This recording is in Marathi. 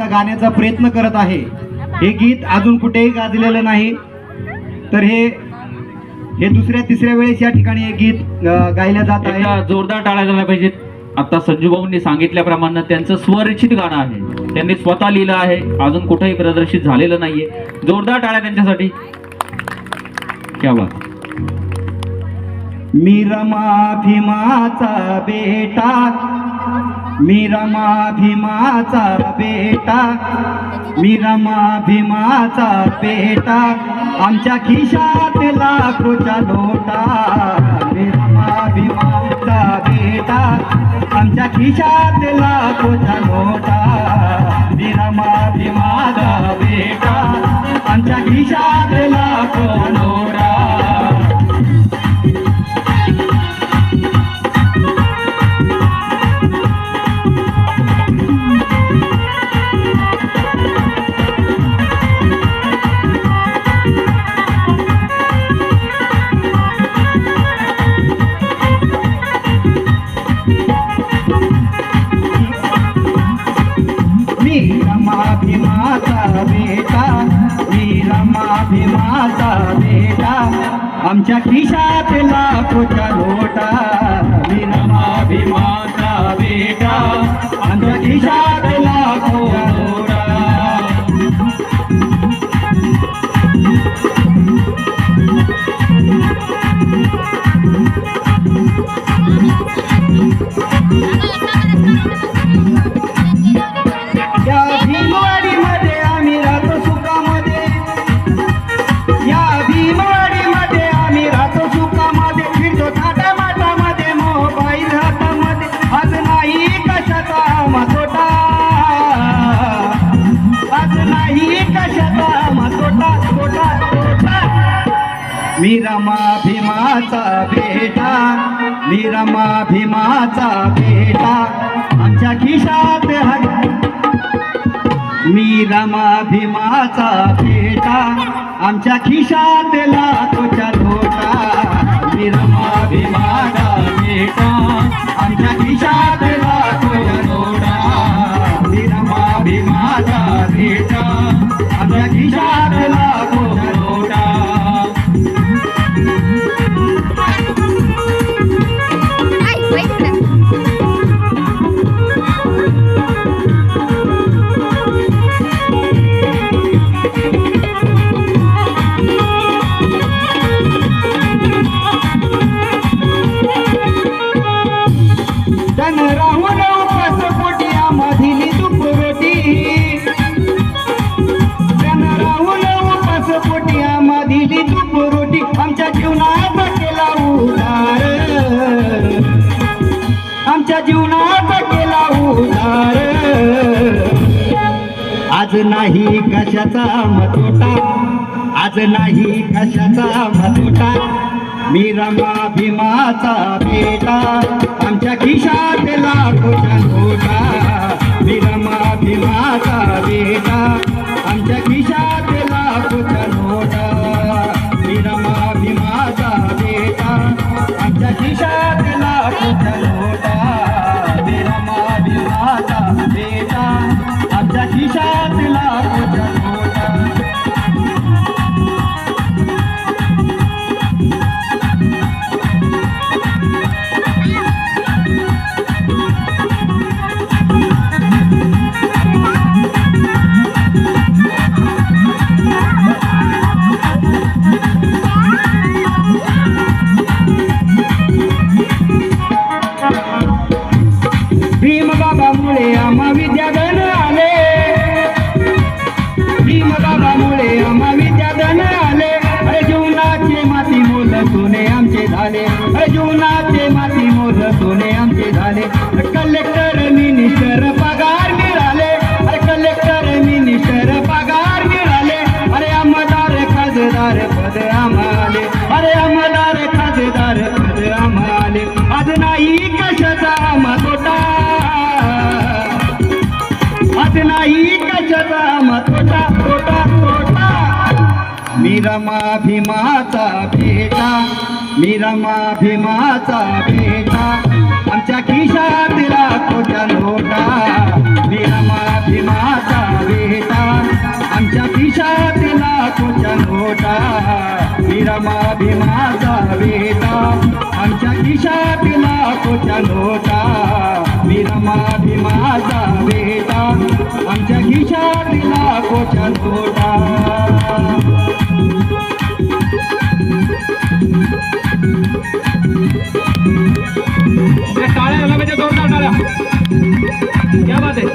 माझा गाण्याचा प्रयत्न करत आहे. हे गीत अजून कुठेही गाजलेलं नाही. तर हे हे दुसऱ्या तिसऱ्या वेळेस या ठिकाणी हे गीत अ, गायलं जात एकदा आहे जोरदार टाळ्या झाल्या पाहिजेत. आता संजू भाऊंनी सांगितल्याप्रमाणे त्यांचं स्वरचित गाणं आहे. त्यांनी स्वतः लिहिलं आहे. अजून कुठेही प्रदर्शित झालेलं नाहीये. जोरदार टाळ्या त्यांच्यासाठी. क्या बात. मी रमा भीमाचा बेटा. मी रमा भीमाचा बेटा. मी रमा भीमाचा बेटा. आमच्या खिशात लाखोचा लोटा मी रमा भीमाचा बेटा. आमच्या खिशात लाखोचा लोटा मी रमा भीमाचा बेटा. आमच्या खिशात आमच्या खिशात लाखोच्या लोटा. मी बेटा. आमच्या खिशात लाखो लोटा. मी रमा भीमाचा बेटा मी रमा भीमाचा बेटा आमच्या खिशात हाय मी रमा भीमाचा बेटा आमच्या खिशात तुझ्या लोटा मी रमा भीमाचा बेटा आमच्या खिशात तुझ्या लोटा मी रमा भीमाचा बेटा राहून उपास पोटी आम्हाधिली तुप रोटी. तन राहून उपास पोटी आम्हाधिली तुप रोटी आमच्या जीवनात केला उधार आमच्या जीवनात केला उधार आज नाही कशाचा मतोटा आज नाही कशाचा मतोटा मी रमा भीमाचा बेटा आमच्या खिशात लाखो मी रमा भीमाचा बेटा आज नाही कशाचा मतोटा आज नाही कशाचा मतोटा तोटा तोटा मी रमा भीमाचा बेटा मी रमा भीमाचा बेटा. आमच्या खिशातला लाखोच्या नोटा मी रमा भीमाचा बेटा. तुझ्या खिशात लाखोच्या नोटा. मी रमा भीमाचा बेटा आमच्या खिशात लाखोच्या नोटा मी रमा भीमाचा बेटा आमच्या खिशात लाखोच्या नोटा टाळ्या म्हणजे जोरदार टाळ्या क्या बात आहे.